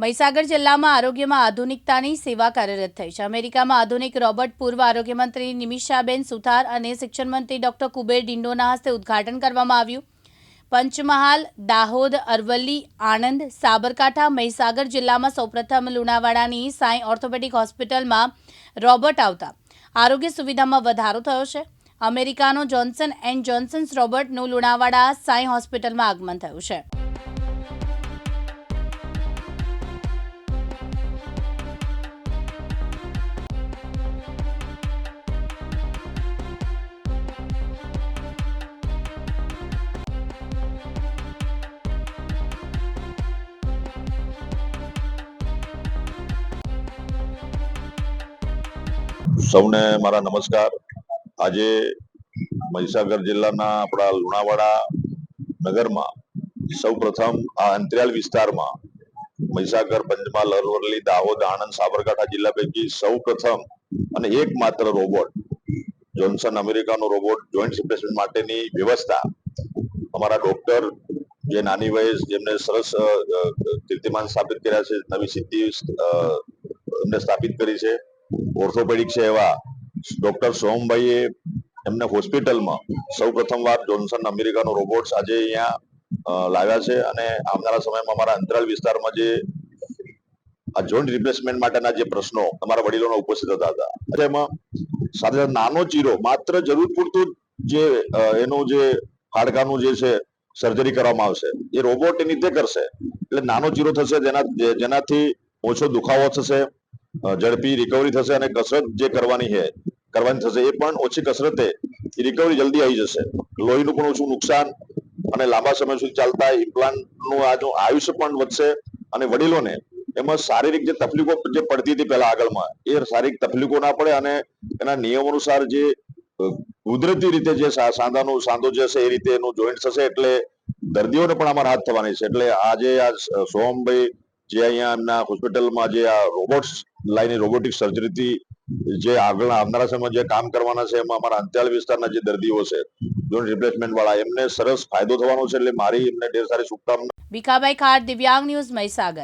મહીસાગર જિલ્લામાં આરોગ્યમાં આધુનિકતાની સેવા કાર્યરત થઈ છે. અમેરિકામાં આધુનિક રોબર્ટ પૂર્વ આરોગ્યમંત્રી નિમિષાબેન સુથાર અને શિક્ષણ મંત્રી ડોક્ટર કુબેર ડિંડોના હસ્તે ઉદ્ઘાટન કરવામાં આવ્યું. પંચમહાલ, દાહોદ, અરવલ્લી, આણંદ, સાબરકાંઠા, મહીસાગર જિલ્લામાં સૌપ્રથમ લુણાવાડાની સાંઈ ઓર્થોપેડિક હોસ્પિટલમાં રોબર્ટ આવતા. આરોગ્ય સુવિધામાં વધારો થયો છે. અમેરિકાનો જોન્સન એન્ડ જોન્સન્સ રોબર્ટનું લુણાવાડા સાંઈ હોસ્પિટલમાં આગમન થયું છે. સૌને મારા નમસ્કાર. આજે મહીસાગર જિલ્લાના આપણા લુણાવાડા નગરમાં સૌ પ્રથમ આ અંતરિયાળ વિસ્તારમાં મહીસાગર પંચમહાલ અરવલ્લી દાહોદ, આણંદ, સાબરકાંઠા જિલ્લા પૈકી સૌ પ્રથમ અને એકમાત્ર રોબોટ, જોન્સન અમેરિકાનો રોબોટ જોઈન્ટ રિપ્લેસમેન્ટ માટેની વ્યવસ્થા અમારા ડોક્ટર જે નાની વયે જેમને સરસ કીર્તિમાન સ્થાપિત કર્યા છે, નવી સિદ્ધિ એમને સ્થાપિત કરી છે. ઓર્થોપેડિક છે એવા ડોક્ટર સોમભાઈએ એમને હોસ્પિટલમાં સૌ પ્રથમ વાર જોન્સન અમેરિકાનો રોબોટ્સ આજે અહીંયા લાવ્યા છે અને આવનારા સમયમાં અમારા અંતરાલ વિસ્તારમાં જે આ જોઈન્ટ રિપ્લેસમેન્ટ માટેના જે પ્રશ્નો તમારા વડીલોનો ઉપસ્થિત હતા. હતા એમાં સાથે નાનો ચીરો, માત્ર જરૂર પૂરતું જ એનું જે હાડકાનું જે છે સર્જરી કરવામાં આવશે, એ રોબોટ એની રીતે કરશે. એટલે નાનો ચીરો થશે જેના, જેનાથી ઓછો દુખાવો થશે ઝડપી રિકવરી થશે અને કસરત જે કરવાની છે, કરવાની થશે એ પણ ઓછી કસરતે રિકવરી જલ્દી આવી જશે. લોહીનું પણ ઓછું નુકસાન અને લાંબા સમય સુધી ચાલતા ઇમ્પ્લાન્ટનું આજનું આયુષ્ય પણ વધશે અને વડીલોને એમાં શારીરિક જે તકલીફો જે પડતી હતી પહેલા આગળમાં, એ શારીરિક તકલીફો ના પડે અને એના નિયમ અનુસાર જે કુદરતી રીતે જે સાંધાનું, સાંધો જે છે એ રીતે એનું જોઈન્ટ થશે એટલે દર્દીઓને પણ આમાં રાહત થવાની છે. એટલે આજે આ સોમભાઈ જે અહીંયા એમના હોસ્પિટલમાં જે આ રોબોટ્સ લાઈની રોબોટિક સર્જરીથી જે આગળ આવનારા સમયમાં જે કામ કરવાના છે, એમાં અમારા અંતરિયાળ વિસ્તારના જે દર્દીઓ છે જોઈન્ટ રિપ્લેસમેન્ટ વાળા, એમને સરસ ફાયદો થવાનો છે, એટલે મારી એમને ઢેર સારી શુભકામના ભીખાભાઈ ખાર દિવ્યાંગ ન્યૂઝ મહીસાગર.